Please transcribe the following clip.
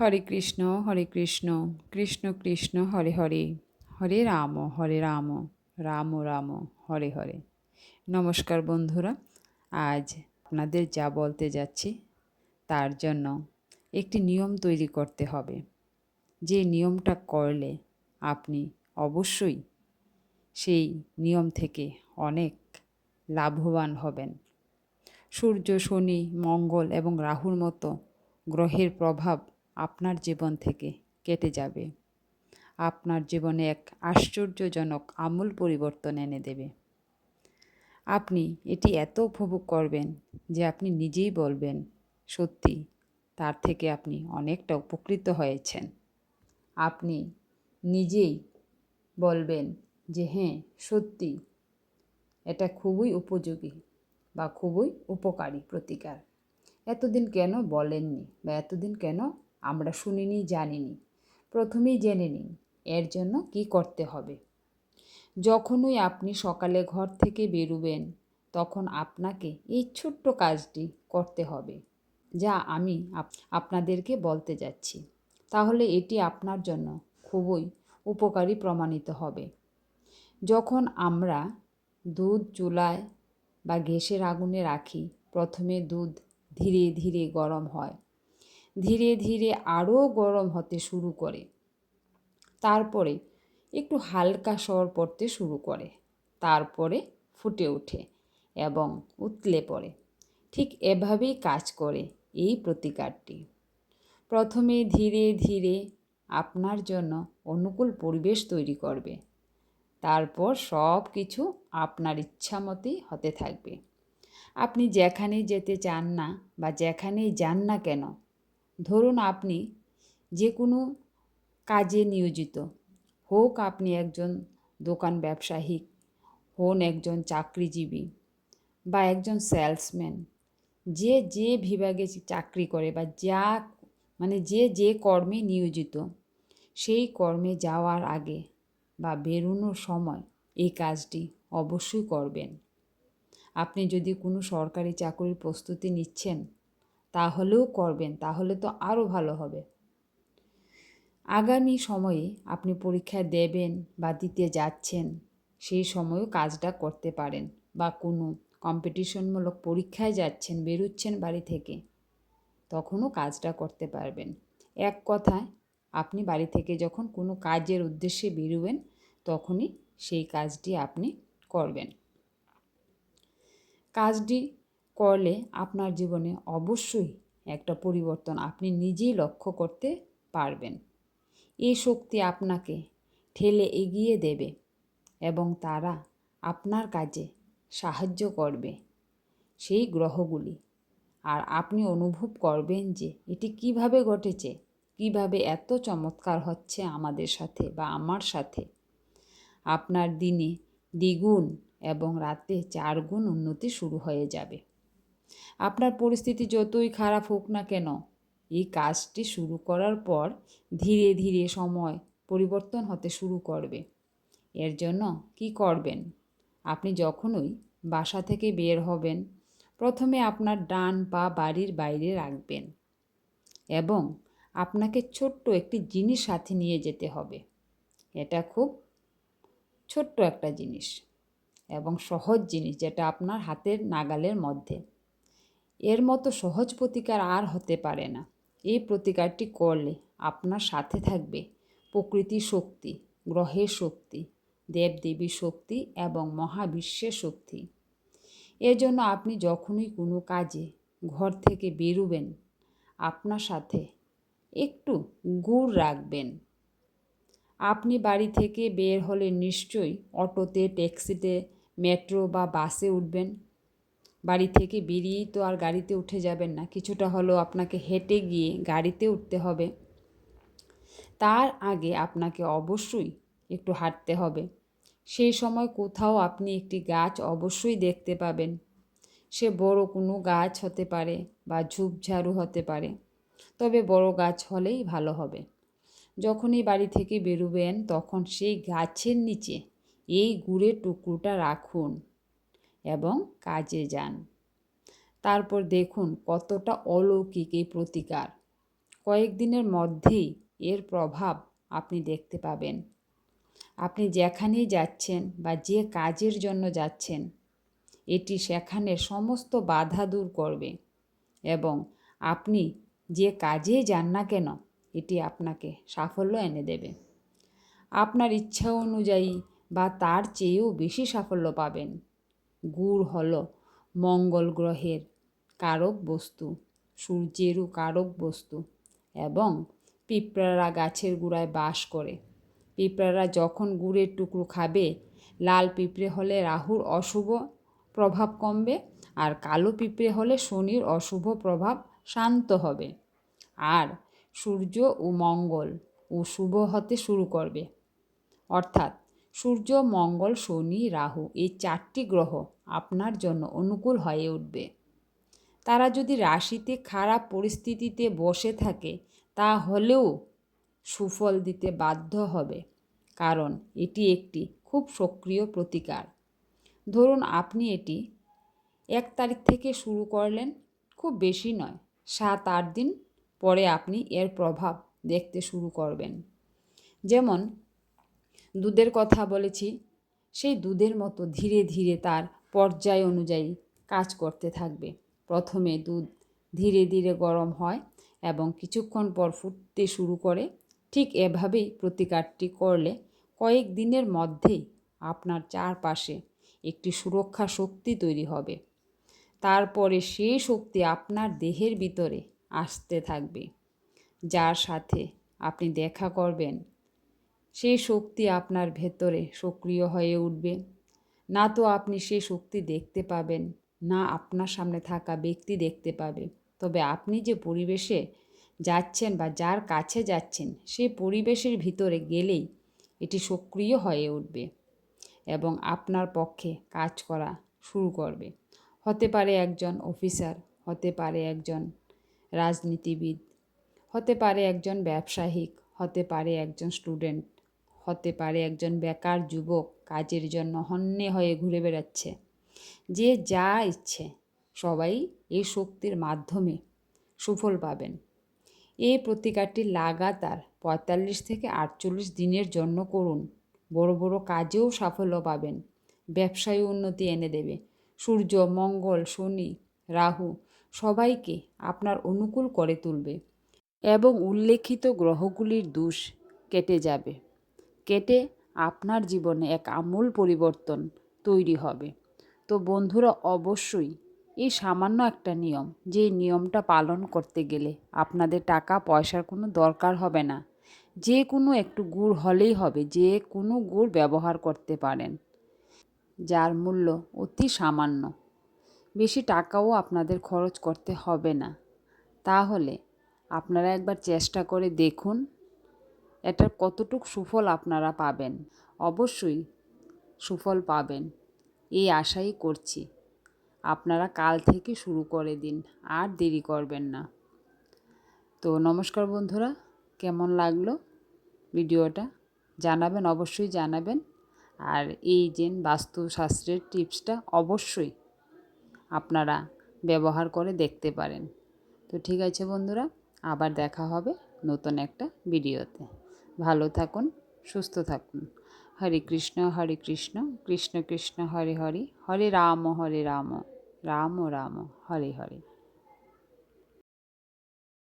হরে কৃষ্ণ হরে কৃষ্ণ কৃষ্ণ কৃষ্ণ, হরে হরে। হরে রাম হরে রাম রাম রাম, হরে হরে। নমস্কার বন্ধুরা, আজ আপনাদের যা বলতে যাচ্ছি, তার জন্য একটি নিয়ম তৈরি করতে হবে। যে নিয়মটা করলে আপনি অবশ্যই সেই নিয়ম থেকে অনেক লাভবান হবেন। সূর্য, শনি, মঙ্গল এবং রাহুর মতো গ্রহের প্রভাব আপনার জীবন থেকে কেটে যাবে। আপনার জীবনে এক আশ্চর্যজনক আমূল পরিবর্তন এনে দেবে। আপনি এটি এত উপভোগ করবেন যে আপনি নিজেই বলবেন, সত্যি, তার থেকে আপনি অনেকটা উপকৃত হয়েছেন। আপনি নিজেই বলবেন যে হ্যাঁ সত্যি, এটা খুবই উপযোগী বা খুবই উপকারী প্রতিকার। এতদিন কেন বলেননি বা এতদিন কেন আমরা শুনিনি, জানিনি। প্রথমেই জেনে নিন, এর জন্য কি করতে হবে। যখনই আপনি সকালে ঘর থেকে বেরুবেন, তখন আপনাকে এই ছোট্ট কাজটি করতে হবে, যা আমি আপনাদেরকে বলতে যাচ্ছি। তাহলে এটি আপনার জন্য খুবই উপকারী প্রমাণিত হবে। যখন আমরা দুধ চুলায় বা গ্যাসের আগুনে রাখি, প্রথমে দুধ ধীরে ধীরে গরম হয়। ধীরে ধীরে আরও গরম হতে শুরু করে। তারপরে একটু হালকা স্বর পড়তে শুরু করে। তারপরে ফুটে ওঠে এবং উতলে পড়ে। ঠিক এভাবেই কাজ করে এই প্রতিকারটি। প্রথমে ধীরে ধীরে আপনার জন্য অনুকূল পরিবেশ তৈরি করবে। তারপর সব কিছু আপনার ইচ্ছা মতোই হতে থাকবে। আপনি যেখানে যেতে চান না বা যেখানেই যান না কেন ধরুন আপনি যে কোনো কাজে নিয়োজিত, হোক আপনি একজন দোকান ব্যবসায়ী, হন একজন চাকরিজীবী বা একজন সেলসম্যান যে যে বিভাগে চাকরি করে বা যা মানে যে যে কর্মে নিয়োজিত, সেই কর্মে যাওয়ার আগে বা বেরোনোর সময় এই কাজটি অবশ্যই করবেন। আপনি যদি কোনো সরকারি চাকরির প্রস্তুতি নিচ্ছেন তাহলেও করবেন, তাহলে তো আরও ভালো হবে। আগামী সময়ে আপনি পরীক্ষা দেবেন বা দিতে যাচ্ছেন, সেই সময়ও কাজটা করতে পারেন বা কোনো কম্পিটিশনমূলক পরীক্ষায় যাচ্ছেন, বেরোচ্ছেন বাড়ি থেকে, তখনও কাজটা করতে পারবেন। এক কথায়, আপনি বাড়ি থেকে যখন কোনো কাজের উদ্দেশ্যে বেরোবেন, তখনই সেই কাজটি আপনি করবেন। কাজটি করলে আপনার জীবনে অবশ্যই একটা পরিবর্তন আপনি নিজেই লক্ষ্য করতে পারবেন। এই শক্তি আপনাকে ঠেলে এগিয়ে দেবে এবং তারা আপনার কাজে সাহায্য করবে সেই গ্রহগুলি। আর আপনি অনুভব করবেন যে এটি কীভাবে ঘটেছে, কীভাবে এত চমৎকার হচ্ছে আমাদের সাথে বা আমার সাথে। আপনার দিনে দ্বিগুণ এবং রাতে চার গুণ উন্নতি শুরু হয়ে যাবে। আপনার পরিস্থিতি যতই খারাপ হোক না কেন, এই কাজটি শুরু করার পর ধীরে ধীরে সময় পরিবর্তন হতে শুরু করবে। এর জন্য কি করবেন? আপনি যখনই বাসা থেকে বের হবেন, প্রথমে আপনার ডান পা বাড়ির বাইরে রাখবেন এবং আপনাকে ছোট্ট একটি জিনিস সাথে নিয়ে যেতে হবে। এটা খুব ছোট্ট একটা জিনিস এবং সহজ জিনিস যেটা আপনার হাতের নাগালের মধ্যে। এর মতো সহজ প্রতিকার আর হতে পারে না। এই প্রতিকারটি করলে আপনার সাথে থাকবে প্রকৃতির শক্তি, গ্রহের শক্তি দেবদেবীর শক্তি এবং মহাবিশ্বের শক্তি। এজন্য আপনি যখনই কোনো কাজে ঘর থেকে বেরোবেন, আপনার সাথে একটু গুড় রাখবেন। আপনি বাড়ি থেকে বের হলে নিশ্চয়ই অটোতে, ট্যাক্সিতে, মেট্রো বা বাসে উঠবেন। বাড়ি থেকে বেরিয়েই তো আর গাড়িতে উঠে যাবেন না। কিছুটা হলেও আপনাকে হেঁটে গিয়ে গাড়িতে উঠতে হবে। তার আগে আপনাকে অবশ্যই একটু হাঁটতে হবে। সেই সময় কোথাও আপনি একটি গাছ অবশ্যই দেখতে পাবেন। সে বড় কোনো গাছ হতে পারে বা ঝুপঝাড়ু হতে পারে। তবে বড় গাছ হলেই ভালো হবে। যখনই বাড়ি থেকে বেরোবেন, তখন সেই গাছের নিচে এই গুড়ের টুকরোটা রাখুন। এবং কাজে যান। তারপর দেখুন কতটা অলৌকিক এই প্রতিকার। কয়েকদিনের মধ্যেই এর প্রভাব আপনি দেখতে পাবেন। আপনি যেখানেই যাচ্ছেন বা যে কাজের জন্য যাচ্ছেন, এটি সেখানে সমস্ত বাধা দূর করবে এবং আপনি যে কাজে যান না কেন, এটি আপনাকে সাফল্য এনে দেবে। আপনার ইচ্ছা অনুযায়ী বা তার চেয়েও বেশি সাফল্য পাবেন। গুড় হল মঙ্গল গ্রহের কারক বস্তু, সূর্যেরও কারক বস্তু এবং পিঁপড়ারা গাছের গোড়ায় বাস করে। পিঁপড়ারা যখন গুড়ের টুকরো খাবে, লাল পিঁপড়ে হলে রাহুর অশুভ প্রভাব কমবে আর কালো পিঁপড়ে হলে শনির অশুভ প্রভাব শান্ত হবে। আর সূর্য ও মঙ্গল ও শুভ হতে শুরু করবে। অর্থাৎ সূর্য, মঙ্গল, শনি, রাহু এই চারটি গ্রহ আপনার জন্য অনুকূল হয়ে উঠবে। তারা যদি রাশিতে খারাপ পরিস্থিতিতে বসে থাকে, তাহলেও সুফল দিতে বাধ্য হবে, কারণ এটি একটি খুব সক্রিয় প্রতিকার। ধরুন আপনি এটি এক তারিখ থেকে শুরু করলেন, খুব বেশি নয়, সাত আট দিন পরে আপনি এর প্রভাব দেখতে শুরু করবেন। যেমন দুধের কথা বলেছি। সেই দুধের মতো ধীরে ধীরে তার পর্যায় অনুযায়ী কাজ করতে থাকবে। প্রথমে দুধ ধীরে ধীরে গরম হয় এবং কিছুক্ষণ পর ফুটতে শুরু করে। ঠিক এভাবেই প্রতিকারটি করলে কয়েক দিনের মধ্যেই আপনার চারপাশে একটি সুরক্ষা শক্তি তৈরি হবে। তারপরে সেই শক্তি আপনার দেহের ভিতরে আসতে থাকবে। যার সাথে আপনি দেখা করবেন সেই শক্তি আপনার ভেতরে সক্রিয় হয়ে উঠবে। না তো আপনি সেই শক্তি দেখতে পাবেন, না আপনার সামনে থাকা ব্যক্তি দেখতে পাবে। তবে আপনি যে পরিবেশে যাচ্ছেন বা যার কাছে যাচ্ছেন সেই পরিবেশের ভিতরে গেলেই এটি সক্রিয় হয়ে উঠবে এবং আপনার পক্ষে কাজ করা শুরু করবে। হতে পারে একজন অফিসার, হতে পারে একজন রাজনীতিবিদ, হতে পারে একজন ব্যবসায়িক, হতে পারে একজন স্টুডেন্ট। হতে পারে একজন বেকার যুবক কাজের জন্য হন্যে হয়ে ঘুরে বেড়াচ্ছে। যে যা ইচ্ছে, সবাই এই শক্তির মাধ্যমে সুফল পাবেন। এই প্রতিকারটি লাগাতার পঁয়তাল্লিশ থেকে আটচল্লিশ দিনের জন্য করুন। বড় বড় কাজেও সাফল্য পাবেন। ব্যবসায় উন্নতি এনে দেবে। সূর্য, মঙ্গল, শনি, রাহু সবাইকে আপনার অনুকূল করে তুলবে এবং উল্লেখিত গ্রহগুলির দোষ কেটে যাবে। কেটে আপনার জীবনে এক আমূল পরিবর্তন তৈরি হবে। তো বন্ধুরা, অবশ্যই এই সামান্য একটা নিয়ম, যে নিয়মটা পালন করতে গেলে আপনাদের টাকা, পয়সার কোনো দরকার হবে না। যে কোনো একটু গুড় হলেই হবে, যে কোনো গুড় ব্যবহার করতে পারেন, যার মূল্য অতি সামান্য। বেশি টাকাও আপনাদের খরচ করতে হবে না। তাহলে আপনারা একবার চেষ্টা করে দেখুন এটার কতটুক সুফল আপনারা পাবেন? অবশ্যই সুফল পাবেন। এই আশাই করছি। আপনারা কাল থেকে শুরু করে দিন, আর দেরি করবেন না। তো নমস্কার বন্ধুরা, কেমন লাগল ভিডিওটা? জানাবেন, অবশ্যই জানাবেন। আর এই যে বাস্তুশাস্ত্রের টিপসটা অবশ্যই আপনারা ব্যবহার করে দেখতে পারেন। তো ঠিক আছে বন্ধুরা, আবার দেখা হবে নতুন একটা ভিডিওতে। ভালো থাকুন, সুস্থ থাকুন। হরে কৃষ্ণ হরে কৃষ্ণ কৃষ্ণ কৃষ্ণ, হরে হরে হরে রাম হরে রাম রাম রাম, হরে হরে।